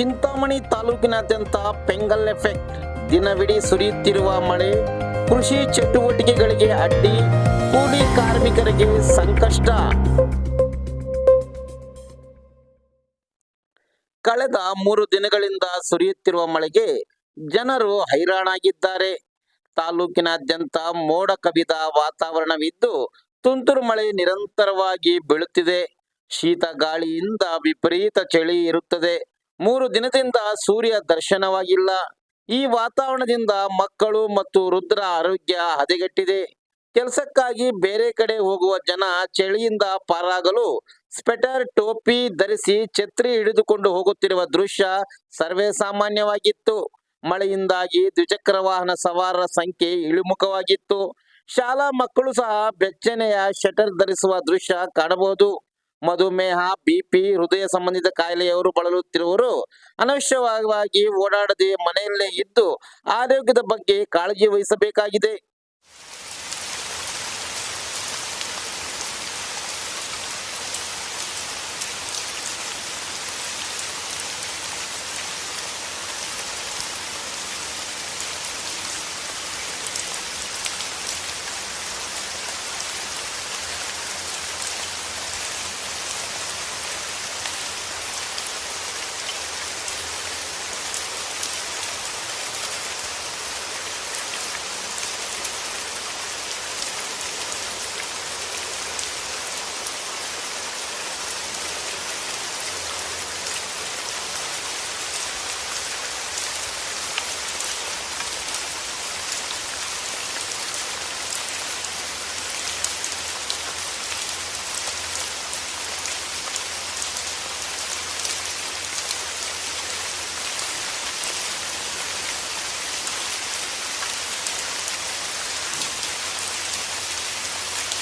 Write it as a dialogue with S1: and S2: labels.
S1: ಚಿಂತಾಮಣಿ ತಾಲೂಕಿನಾದ್ಯಂತ ಪೆಂಗಲ್ ಎಫೆಕ್ಟ್. ದಿನವಿಡೀ ಸುರಿಯುತ್ತಿರುವ ಮಳೆ, ಕೃಷಿ ಚಟುವಟಿಕೆಗಳಿಗೆ ಅಡ್ಡಿ, ಕೂಲಿ ಕಾರ್ಮಿಕರಿಗೆ ಸಂಕಷ್ಟ. ಕಳೆದ ಮೂರು ದಿನಗಳಿಂದ ಸುರಿಯುತ್ತಿರುವ ಮಳೆಗೆ ಜನರು ಹೈರಾಣಾಗಿದ್ದಾರೆ. ತಾಲೂಕಿನಾದ್ಯಂತ ಮೋಡ ಕವಿದ ವಾತಾವರಣವಿದ್ದು, ತುಂತುರು ಮಳೆ ನಿರಂತರವಾಗಿ ಬೀಳುತ್ತಿದೆ. ಶೀತ ಗಾಳಿಯಿಂದ ವಿಪರೀತ ಚಳಿ ಇರುತ್ತದೆ. ಮೂರು ದಿನದಿಂದ ಸೂರ್ಯ ದರ್ಶನವಾಗಿಲ್ಲ. ಈ ವಾತಾವರಣದಿಂದ ಮಕ್ಕಳು ಮತ್ತು ರುದ್ರ ಆರೋಗ್ಯ ಹದಗೆಟ್ಟಿದೆ. ಕೆಲಸಕ್ಕಾಗಿ ಬೇರೆ ಕಡೆ ಹೋಗುವ ಜನ ಚಳಿಯಿಂದ ಪಾರಾಗಲು ಸ್ವೆಟರ್, ಟೋಪಿ ಧರಿಸಿ ಛತ್ರಿ ಹಿಡಿದುಕೊಂಡು ಹೋಗುತ್ತಿರುವ ದೃಶ್ಯ ಸರ್ವೇ ಸಾಮಾನ್ಯವಾಗಿತ್ತು. ಮಳೆಯಿಂದಾಗಿ ದ್ವಿಚಕ್ರ ವಾಹನ ಸವಾರರ ಸಂಖ್ಯೆ ಇಳಿಮುಖವಾಗಿತ್ತು. ಶಾಲಾ ಮಕ್ಕಳು ಸಹ ಬೆಚ್ಚನೆಯ ಶಟರ್ ಧರಿಸುವ ದೃಶ್ಯ ಕಾಣಬಹುದು. ಮಧುಮೇಹ ಬಿಪಿ ಹೃದಯ ಸಂಬಂಧಿತ ಕಾಯಿಲೆಯವರು ಬಳಲುತ್ತಿರುವವರು ಅನವಶ್ಯವಾಗಿ ಓಡಾಡದೆ ಮನೆಯಲ್ಲೇ ಇದ್ದು ಆರೋಗ್ಯದ ಬಗ್ಗೆ ಕಾಳಜಿ ವಹಿಸಬೇಕಾಗಿದೆ.